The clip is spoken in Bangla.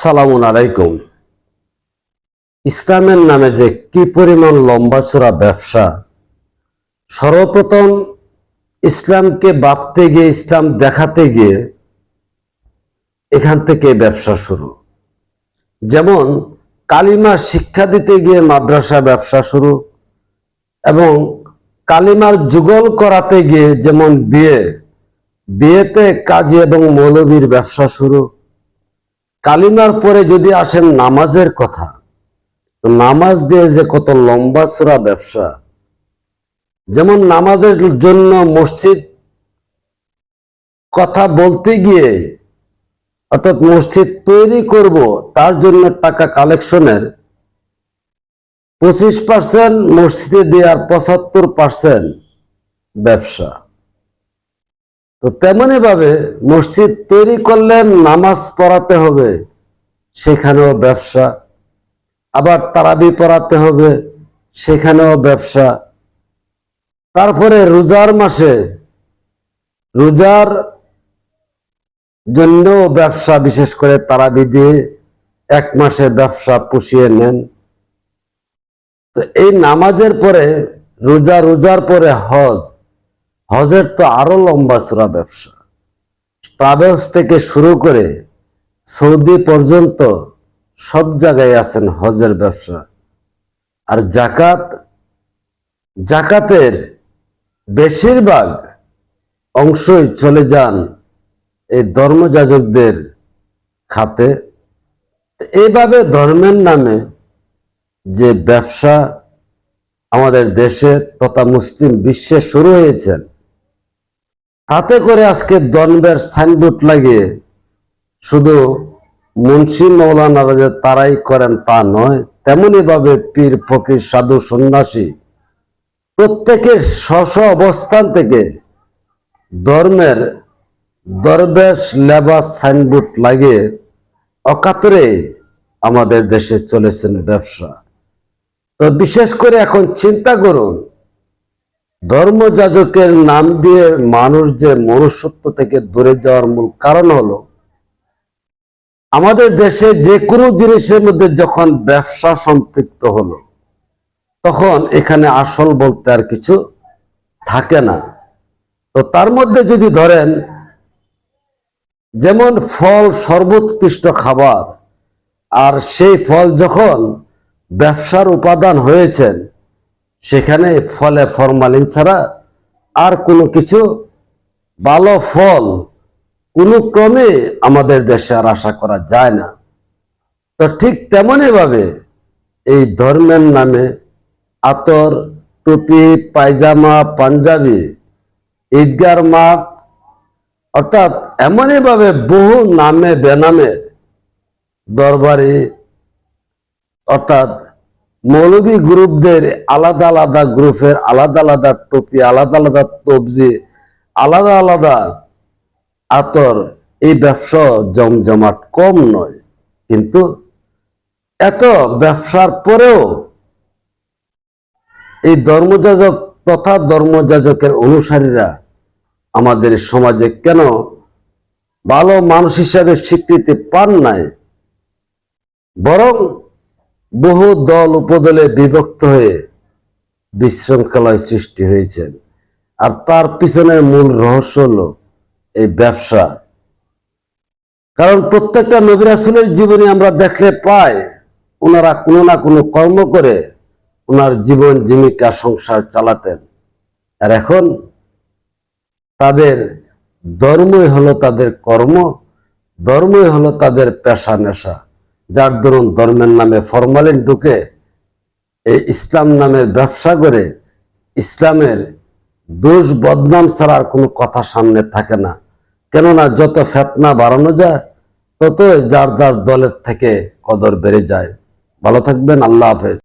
সালামুন আলাইকুম। ইসলামের নামে যে কি পরিমাণ লম্বা চড়া ব্যবসা, সর্বপ্রথম ইসলামকে বাপতে গিয়ে, ইসলাম দেখাতে গিয়ে এখান থেকে ব্যবসা শুরু। যেমন কালিমা শিক্ষা দিতে গিয়ে মাদ্রাসা ব্যবসা শুরু এবং কালিমার যুগল করাতে গিয়ে যেমন বিয়ে, বিয়েতে কাজী এবং মৌলবীর ব্যবসা শুরু। কালিমার পরে যদি আসেন নামাজের কথা, তো নামাজ দিয়ে যে কত লম্বা চূড়া ব্যবসা। যেমন নামাজের জন্য মসজিদ কথা বলতে গিয়ে, অর্থাৎ মসজিদ তৈরি করব, তার জন্য টাকা কালেকশনের পঁচিশ পার্সেন্ট, মসজিদে দেওয়ার পঁচাত্তর পার্সেন্ট ব্যবসা। তো তেমনি ভাবে মসজিদ তৈরি করলে নামাজ পড়াতে হবে, সেখানেও ব্যবসা। আবার তারাবি পড়াতে হবে, সেখানেও ব্যবসা। তারপরে রোজার মাসে, রোজার জন্য ব্যবসা, বিশেষ করে তারাবি দিয়ে এক মাসে ব্যবসা পুষিয়ে নেন। তো এই নামাজের পরে, রোজা, রোজার পরে হজ হজের তো আরও লম্বা চূড়া ব্যবসা। ট্রাভেলস থেকে শুরু করে সৌদি পর্যন্ত সব জায়গায় আছেন হজের ব্যবসা। আর জাকাত জাকাতের বেশিরভাগ অংশই চলে যান এই ধর্মযাজকদের খাতে। এইভাবে ধর্মের নামে যে ব্যবসা আমাদের দেশে তথা মুসলিম বিশ্বে শুরু হয়েছেন তাতে করে আজকে দ্বন্দ্বের সাইনবোর্ড লাগিয়ে শুধু মুন্সি মৌলানারা যে তারাই করেন তা নয়, তেমনি ভাবে পীর ফকির সাধু সন্ন্যাসী। প্রত্যেকের স্ব অবস্থান থেকে ধর্মের দরবেশ লেবাস সাইনবোর্ড লাগিয়ে অকাতরে আমাদের দেশে চলেছেন ব্যবসা। তো বিশেষ করে এখন চিন্তা করুন ধর্মযাজকের নাম দিয়ে মানুষ যে মনুষ্যত্ব থেকে দূরে যাওয়ার মূল কারণ হলো, আমাদের দেশে যে কোনো জিনিসের মধ্যে যখন ব্যবসা সম্পৃক্ত হলো, তখন এখানে আসল বলতে আর কিছু থাকে না। তো তার মধ্যে যদি ধরেন, যেমন ফল সর্বোৎকৃষ্ট খাবার, আর সেই ফল যখন ব্যবসার উপাদান হয়েছেন সেখানে ফলে ফরমালিন ছাড়া আর কোনো কিছু ভালো ফল কোনো ক্রমে আমাদের দেশে আর আশা করা যায় না। তো ঠিক তেমনই ভাবে এই ধর্মের নামে আতর, টুপি, পায়জামা, পাঞ্জাবি, ঈদগার মাপ, অর্থাৎ এমনই ভাবে বহু নামে বেনামের দরবারি, অর্থাৎ মৌলবী গ্রুপদের আলাদা আলাদা গ্রুপের আলাদা আলাদা টুপি, আলাদা আলাদা তবজি, আলাদা আলাদা আতর, এই ব্যবসা জমজমাট কম নয়। কিন্তু এত ব্যবসার পরেও এই ধর্মযাজক তথা ধর্মযাজকের অনুসারীরা আমাদের সমাজে কেন ভালো মানুষ হিসাবে স্বীকৃতি পান নাই? বরং বহু দল উপদলে বিভক্ত হয়ে বিশৃঙ্খলায় সৃষ্টি হয়েছেন। আর তার পিছনে মূল রহস্য হলো এই ব্যবসা। কারণ প্রত্যেকটা নবিরাসুলের জীবনে আমরা দেখলে পাই, ওনারা কোনো না কোনো কর্ম করে ওনার জীবন জীবিকা সংসার চালাতেন। আর এখন তাদের ধর্মই হলো তাদের কর্ম, ধর্মই হলো তাদের পেশা নেশা যার ধরুন ধর্মের নামে ফরমালিন ঢুকে, এই ইসলাম নামের ব্যবসা করে, ইসলামের দোষ বদনাম ছাড়ার কোনো কথা সামনে থাকে না। কেননা যত ফেতনা বাড়ানো যায় তত যার যার দলের থেকে কদর বেড়ে যায়। ভালো থাকবেন, আল্লাহ হাফেজ।